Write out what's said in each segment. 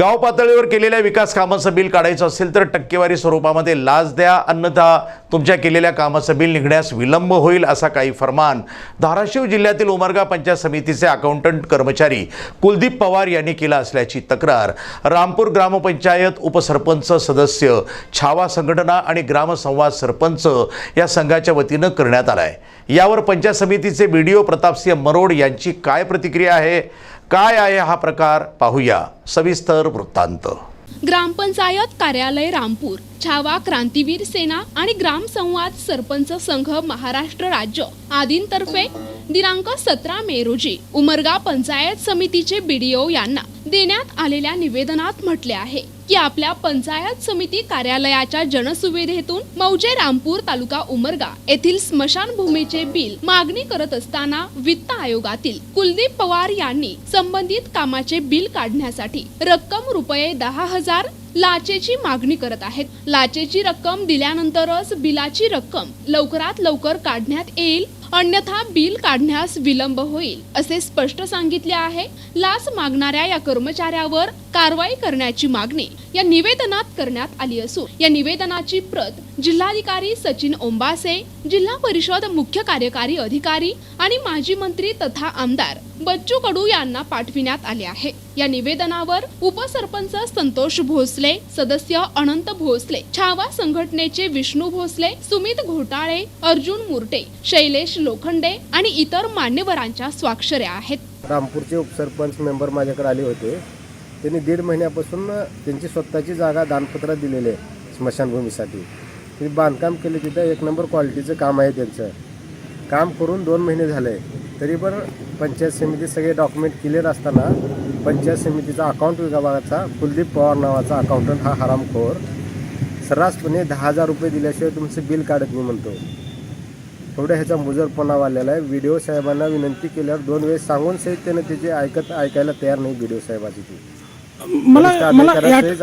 गाव पातळीवर केलेल्या विकास कामाचं बिल काढायचं असेल तर टक्केवारी स्वरूपामध्ये लाच द्या अन्यथा तुमच्या केलेल्या कामाचं बिल निघण्यास विलंब होईल असा काही फरमान धाराशिव जिल्ह्यातील उमरगा पंचायत समितीचे अकाउंटंट कर्मचारी कुलदीप पवार यांनी केला असल्याची तक्रार. रामपूर ग्रामपंचायत उपसरपंच सदस्य छावा संघटना आणि ग्रामसंवाद सरपंच या संघाच्या वतीनं करण्यात आला आहे यावर पंचायत समितीचे बी डी ओ प्रतापसिंह मरोड यांची काय प्रतिक्रिया आहे? काय आहे हा प्रकार? पाहूया सविस्तर वृत्तांत. ग्रामपंचायत कार्यालय रामपूर छावा क्रांतीवीर सेना आणि ग्राम संवाद सरपंच संघ महाराष्ट्र राज्य आदींतर्फे दिनांक सतरा मे रोजी उमरगा पंचायत समितीचे बीडीओ यांना देण्यात आलेल्या निवेदनात म्हटले आहे की आपल्या पंचायत समिती कार्यालयाच्या जनसुविधेतून मौजे रामपूर तालुका उमरगा येथील स्मशानभूमीचे बिल मागणी करत असताना वित्त आयोगातील कुलदीप पवार यांनी संबंधित कामाचे बिल काढण्यासाठी रक्कम रुपये दहा हजार लाचेची मागणी करत आहेत. लाचेची रक्कम दिल्यानंतरच बिलाची रक्कम लवकरात लवकर काढण्यात येईल अन्यथा बिल काढण्यास विलंब होईल असे स्पष्ट सांगितले आहे. लाच मागणाऱ्या या कर्मचाऱ्यावर कारवाई करण्याची मागणी या निवेदनात करण्यात आली असून या निवेदनाची प्रत जिल्हाधिकारी सचिन ओंबासे जिल्हा परिषद मुख्य कार्यकारी अधिकारी आणि माजी मंत्री तथा आमदार बच्चू कडू यांना पाठविण्यात आले आहे. या निवेदनावर उपसरपंच संतोष भोसले सदस्य अनंत भोसले छावा संघटनेचे विष्णू भोसले सुमित घोटाळे अर्जुन मुर्टे शैलेश लोखंडे आणि इतर मान्यवरांच्या स्वाक्षऱ्या आहेत. रामपूरचे उपसरपंच मेंबर माझ्याकडे आले होते. त्यांनी दीड महिन्यापासून त्यांची स्वतःची जागा दानपत्रात दिलेली आहे स्मशानभूमीसाठी. बांधकाम केले तिथं एक नंबर क्वालिटीचं काम आहे त्यांचं. काम करून दोन महिने झाले. तरी पण पंचायत समिती सगळे डॉक्युमेंट क्लिअर असताना पंचायत समितीचा अकाउंट विभागाचा कुलदीप पवार नावाचा अकाउंटंट हा हरामखोर सर्रासपणे दहा हजार रुपये दिल्याशिवाय तुमचं बिल काढत नाही म्हणतो. थोडं ह्याचा मुजरपणा वाढलेला आहे. व्हिडिओ साहेबांना विनंती केल्यावर दोन वेळेस सांगून सहित त्यानं त्याचे ऐकत ऐकायला तयार नाही व्हिडिओ साहेबाची ती. मला मला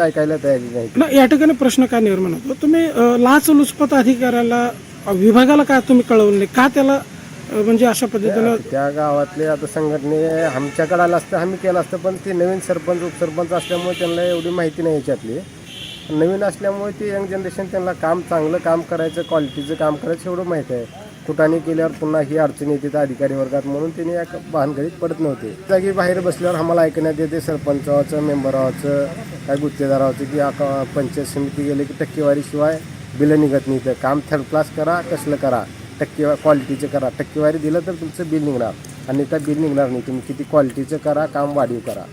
ऐकायला तयारी नाही. या ठिकाणी प्रश्न काय निर्माण होतो? तुम्ही लाचलुचपत अधिकाऱ्याला विभागाला काय तुम्ही कळवलं का त्याला म्हणजे अशा पद्धतीनं त्या गावातले आता संघटने आमच्याकडे आलं असतं आम्ही केलं असतं पण ते नवीन सरपंच उपसरपंच असल्यामुळे त्यांना एवढी माहिती नाही याच्यातली. नवीन असल्यामुळे ते यंग जनरेशन त्यांना काम चांगलं काम करायचं क्वालिटीचं काम करायचं एवढं माहीत आहे. कुठाने केल्यावर पुन्हा ही अडचण येते त्या अधिकारी वर्गात म्हणून त्यांनी या भानगडीत पडत नव्हते. जागी बाहेर बसल्यावर आम्हाला ऐकण्यात येते सरपंचाचं मेंबरावाचं काय गुत्तेदारावाचं की आका पंचायत समिती गेले की टक्केवारीशिवाय बिलं निघत नाही तर काम थर्ड क्लास करा कसलं करा. टक्केवा क्वालिटीचं करा. टक्केवारी दिलं तर तुमचं बिल निघणार. आणि त्या बिल निघणार नाही. तुम्ही किती क्वालिटीचं करा काम वाढीव करा.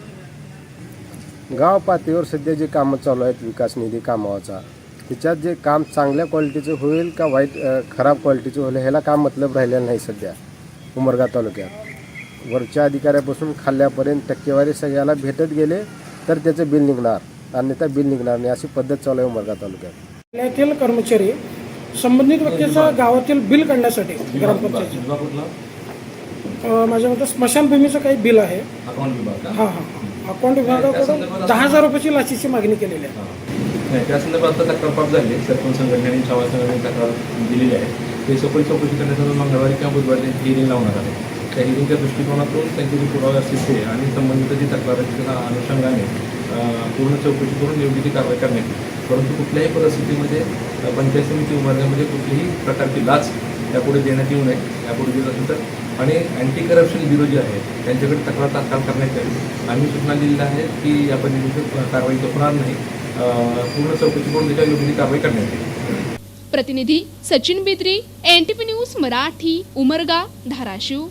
गाव पातळीवर सध्या जे कामं चालू आहेत विकास निधी कामावाचा त्याच्यात जे काम चांगल्या क्वालिटीचं होईल का वाईट खराब क्वालिटीचं होईल ह्याला काम मतलब राहिलेलं नाही सध्या उमरगा तालुक्यात. वरच्या अधिकाऱ्यापासून खाल्ल्यापर्यंत टक्केवारी सगळ्याला भेटत गेले तर त्याचं बिल निघणार. अन्यथा बिल निघणार नाही अशी पद्धत चालू आहे उमरगा तालुक्यात. जिल्ह्यातील कर्मचारी संबंधित व्यक्तीचं गावातील बिल काढण्यासाठी ग्रामपंचायत माझ्या मते स्मशानभूमीचं काही बिल आहे. हां हां. अकाउंट विभागाकडून दहा हजार रुपयाची लाचीची मागणी केलेली आहे. नाही त्या संदर्भात आता तक्रार झाली. सरपंच संघटनेने छावा संघटनेने तक्रार दिलेली आहे. ते सखोल चौकशी करण्यासाठी मंगळवारी किंवा बुधवारी त्यांची हिरिंग लावणार आहे त्या दृष्टिकोनातून त्यांचे जे पुरावे असतील ते आणि संबंधित जी अनुषंगाने पूर्ण चौकशी करून योग्य ती कारवाई करण्यात येईल. परंतु कुठल्याही परिस्थितीमध्ये पंचायत समिती उभारण्यामध्ये कुठलीही प्रकारची लाच यापुढे देण्यात येऊ नये यापुढे देत असेल तर. आणि अँटी करप्शन ब्युरो जे आहे त्यांच्याकडे तक्रार तात्काळ करण्यात यावी आम्ही सूचना दिलेल्या आहेत की या पद्धतीचं कारवाई होणार नाही. पूर्ण चौकशी करून त्याच्या योग्य ती कारवाई करण्यात येईल. प्रतिनिधी Sachin Bidri N T news Marathi Umarga Dharashiv.